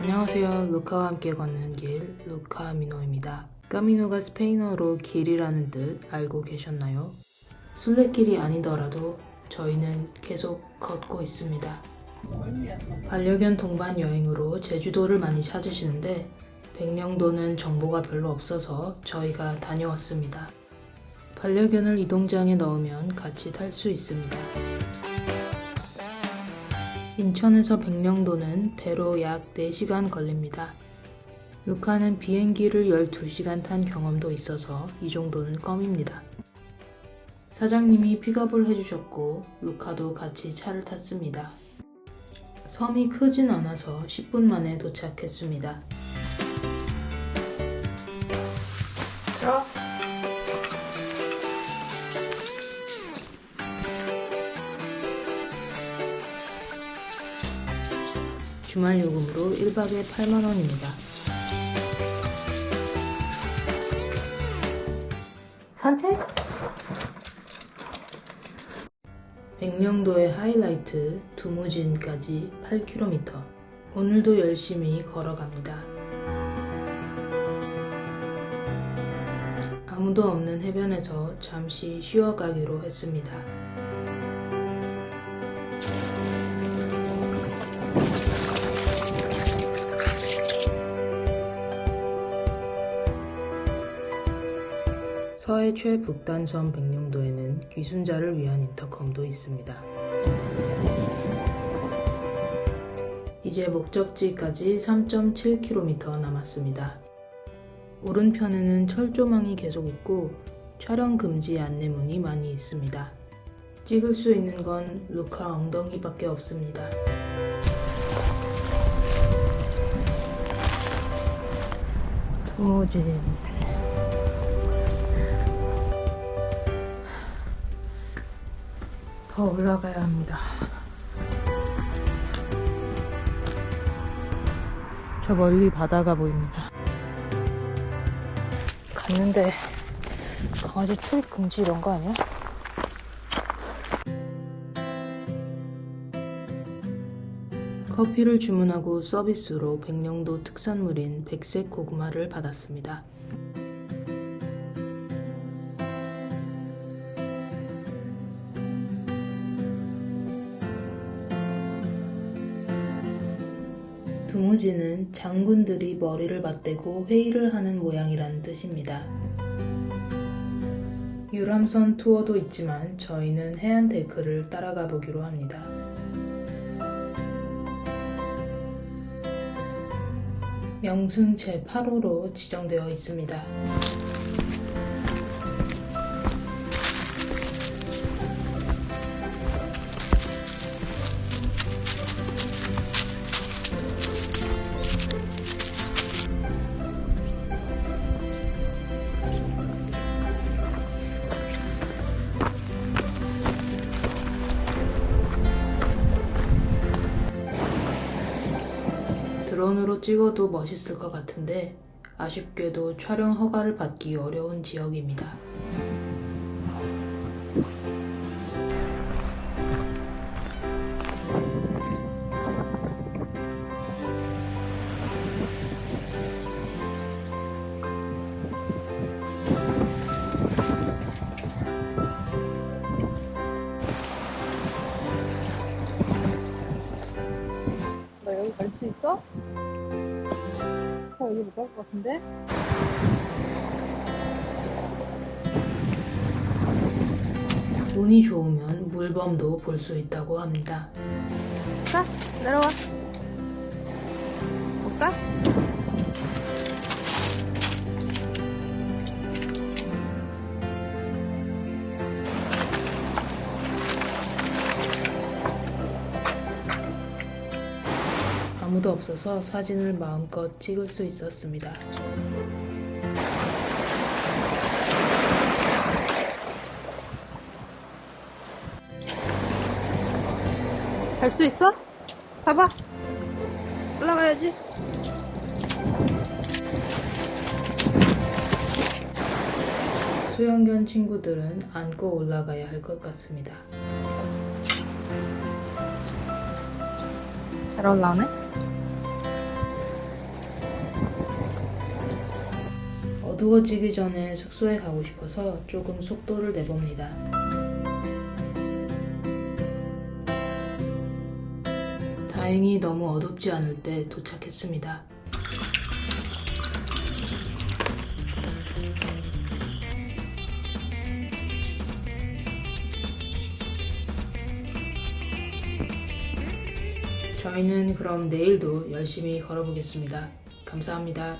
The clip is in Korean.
안녕하세요. 루카와 함께 걷는 길, 루카 미노입니다. 까미노가 스페인어로 길이라는 뜻 알고 계셨나요? 순례길이 아니더라도 저희는 계속 걷고 있습니다. 반려견 동반 여행으로 제주도를 많이 찾으시는데 백령도는 정보가 별로 없어서 저희가 다녀왔습니다. 반려견을 이동장에 넣으면 같이 탈 수 있습니다. 인천에서 백령도는 배로 약 4시간 걸립니다. 루카는 비행기를 12시간 탄 경험도 있어서 이 정도는 껌입니다. 사장님이 픽업을 해주셨고 루카도 같이 차를 탔습니다. 섬이 크진 않아서 10분 만에 도착했습니다. 주말 요금으로 1박에 8만원입니다. 산책? 백령도의 하이라이트 두무진까지 8km. 오늘도 열심히 걸어갑니다. 아무도 없는 해변에서 잠시 쉬어가기로 했습니다. 서해 최북단섬 백령도에는 귀순자를 위한 인터컴도 있습니다. 이제 목적지까지 3.7km 남았습니다. 오른편에는 철조망이 계속 있고 촬영 금지 안내문이 많이 있습니다. 찍을 수 있는 건 루카 엉덩이밖에 없습니다. 도무 더 올라가야 합니다. 저 멀리 바다가 보입니다. 갔는데 강아지 출입 금지 이런 거 아니야? 커피를 주문하고 서비스로 백령도 특산물인 백색 고구마를 받았습니다. 두무지는 장군들이 머리를 맞대고 회의를 하는 모양이라는 뜻입니다. 유람선 투어도 있지만 저희는 해안 데크를 따라가 보기로 합니다. 명승 제8호로 지정되어 있습니다. 드론으로 찍어도 멋있을 것 같은데 아쉽게도 촬영 허가를 받기 어려운 지역입니다. 나 여기 갈 수 있어? 나 여기 못 갈 것 같은데? 운이 좋으면 물범도 볼 수 있다고 합니다. 자, 내려와. 볼까? 아무도 없어서 사진을 마음껏 찍을 수 있었습니다. 갈 수 있어? 봐봐. 올라가야지. 수영견 친구들은 안고 올라가야 할 것 같습니다. 잘 올라오네? 어두워지기 전에 숙소에 가고 싶어서 조금 속도를 내봅니다. 다행히 너무 어둡지 않을 때 도착했습니다. 저희는 그럼 내일도 열심히 걸어보겠습니다. 감사합니다.